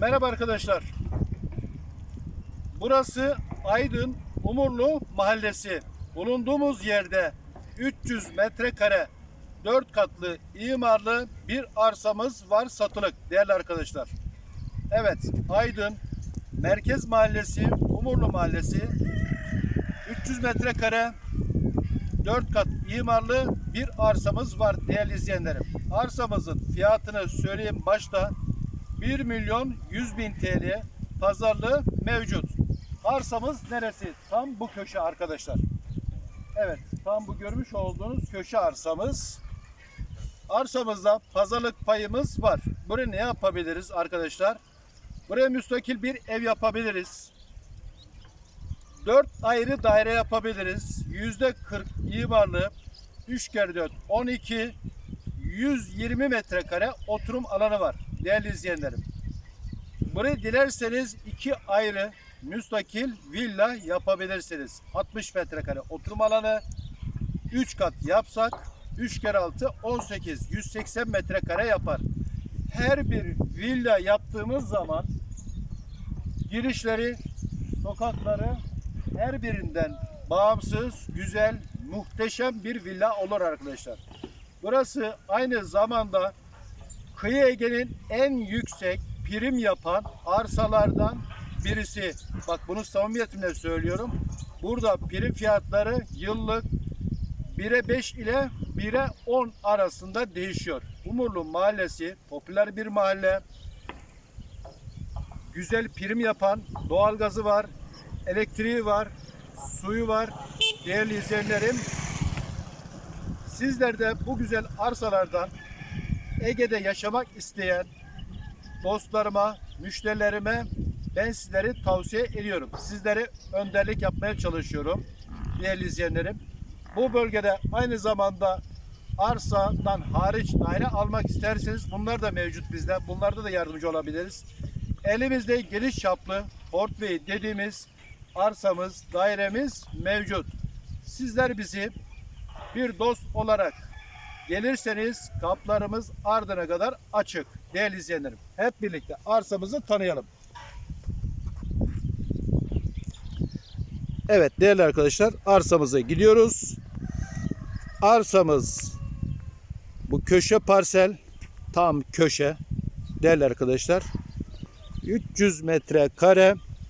Merhaba arkadaşlar. Burası Aydın Umurlu Mahallesi. Bulunduğumuz yerde 300 metrekare 4 katlı imarlı bir arsamız var satılık değerli arkadaşlar. Evet Aydın Merkez Mahallesi Umurlu Mahallesi 300 metrekare 4 kat imarlı bir arsamız var değerli izleyenlerim. Arsamızın fiyatını söyleyeyim başta 1 milyon 100 bin TL pazarlığı mevcut. Arsamız neresi? Tam bu köşe arkadaşlar. Evet tam bu görmüş olduğunuz köşe arsamız. Arsamızda pazarlık payımız var. Buraya ne yapabiliriz arkadaşlar? Buraya müstakil bir ev yapabiliriz. 4 ayrı daire yapabiliriz. %40 imarlı 3 kere 4 12 120 metrekare oturum alanı var değerli izleyenlerim. Burayı dilerseniz iki ayrı müstakil villa yapabilirsiniz. 60 metrekare oturum alanı 3 kat yapsak 3 kere 6 18 180 metrekare yapar. Her bir villa yaptığımız zaman girişleri, sokakları her birinden bağımsız, güzel, muhteşem bir villa olur arkadaşlar. Burası aynı zamanda Kıyı Ege'nin en yüksek prim yapan arsalardan birisi. Bak bunu samimiyetimle söylüyorum. Burada prim fiyatları yıllık 1'e 5 ile 1'e 10 arasında değişiyor. Umurlu Mahallesi popüler bir mahalle. Güzel prim yapan doğalgazı var, elektriği var, suyu var. Değerli izleyenlerim, sizler de bu güzel arsalardan Ege'de yaşamak isteyen dostlarıma, müşterilerime ben sizleri tavsiye ediyorum. Sizlere önderlik yapmaya çalışıyorum değerli izleyenlerim. Bu bölgede aynı zamanda arsadan hariç daire almak isterseniz bunlar da mevcut bizde. Bunlarda da yardımcı olabiliriz. Elimizde geniş çaplı portföy dediğimiz arsamız, dairemiz mevcut. Sizler bizi bir dost olarak gelirseniz kaplarımız ardına kadar açık. Değerli izleyenlerim hep birlikte arsamızı tanıyalım. Evet değerli arkadaşlar arsamıza gidiyoruz. Arsamız bu köşe parsel tam köşe değerli arkadaşlar. 300 metre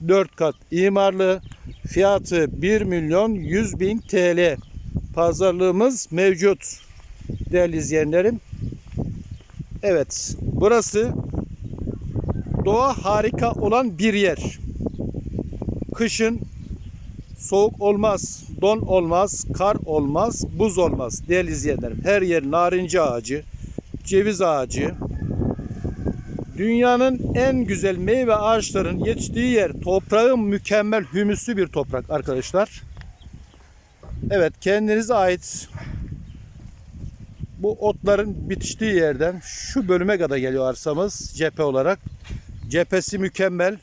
4 kat imarlı fiyatı 1 milyon 100 bin TL pazarlığımız mevcut değerli izleyenlerim. Evet burası doğa harika olan bir yer. Kışın soğuk olmaz, don olmaz, kar olmaz, buz olmaz değerli izleyenlerim. Her yer narinci ağacı, ceviz ağacı. Dünyanın en güzel meyve ağaçların yetiştiği yer toprağın mükemmel hümüslü bir toprak arkadaşlar. Evet kendinize ait bu otların bitiştiği yerden şu bölüme kadar geliyor arsamız cephe olarak. Cephesi mükemmel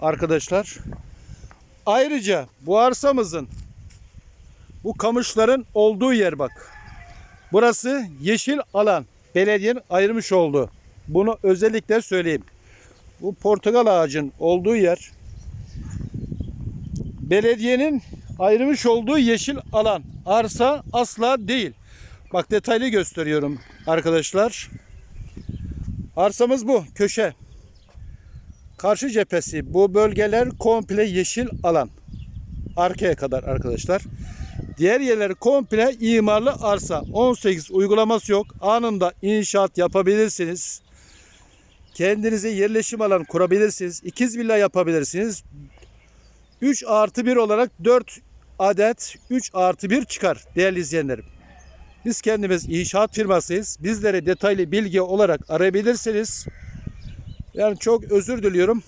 arkadaşlar. Ayrıca bu arsamızın bu kamışların olduğu yer bak. Burası yeşil alan. Belediyenin ayırmış olduğu. Bunu özellikle söyleyeyim. Bu portakal ağacın olduğu yer belediyenin ayırmış olduğu yeşil alan. Arsa asla değil. Bak detaylı gösteriyorum arkadaşlar. Arsamız bu köşe. Karşı cephesi bu bölgeler komple yeşil alan. Arkaya kadar arkadaşlar. Diğer yerleri komple imarlı arsa. 18 uygulaması yok. Anında inşaat yapabilirsiniz. Kendinize yerleşim alanı kurabilirsiniz. İkiz villa yapabilirsiniz. 3 artı 1 olarak 4 adet 3 artı 1 çıkar değerli izleyenlerim. Biz kendimiz inşaat firmasıyız. Bizlere detaylı bilgi olarak arayabilirsiniz. Yani çok özür diliyorum.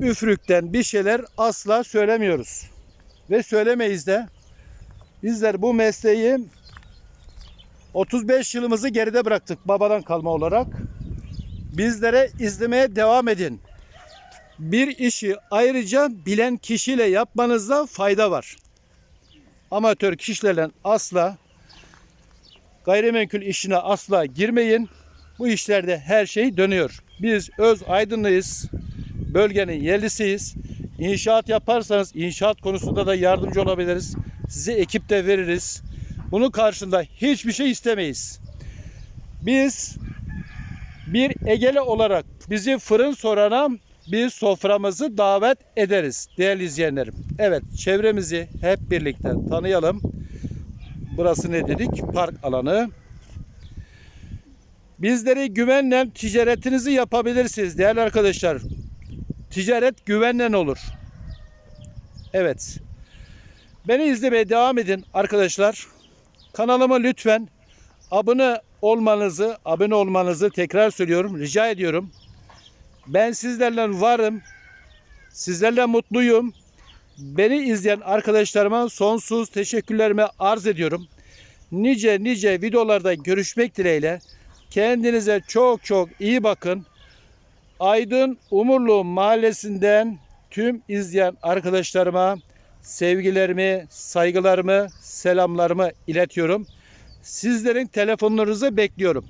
Üfrükten bir şeyler asla söylemiyoruz. Ve söylemeyiz de. Bizler bu mesleği 35 yılımızı geride bıraktık babadan kalma olarak. Bizlere izlemeye devam edin. Bir işi ayrıca bilen kişiyle yapmanızda fayda var. Amatör kişilerle asla gayrimenkul işine asla girmeyin. bu işlerde her şey dönüyor. Biz öz aydınlıyız. Bölgenin yerlisiyiz. İnşaat yaparsanız inşaat konusunda da yardımcı olabiliriz. Size ekip de veririz. Bunun karşında hiçbir şey istemeyiz. Biz bir Egeli olarak bizi fırın sorana biz soframızı davet ederiz değerli izleyenlerim. Evet çevremizi hep birlikte tanıyalım. Burası ne dedik? Park alanı. Bizleri güvenle ticaretinizi yapabilirsiniz değerli arkadaşlar. Ticaret güvenle olur. Evet. Beni izlemeye devam edin arkadaşlar. Kanalıma lütfen abone olmanızı, abone olmanızı tekrar söylüyorum, rica ediyorum. Ben sizlerle varım. Sizlerle mutluyum. Beni izleyen arkadaşlarıma sonsuz teşekkürlerimi arz ediyorum. Nice nice videolarda görüşmek dileğiyle. Kendinize çok çok iyi bakın. Aydın Umurlu Mahallesi'nden tüm izleyen arkadaşlarıma sevgilerimi, saygılarımı, selamlarımı iletiyorum. Sizlerin telefonlarınızı bekliyorum.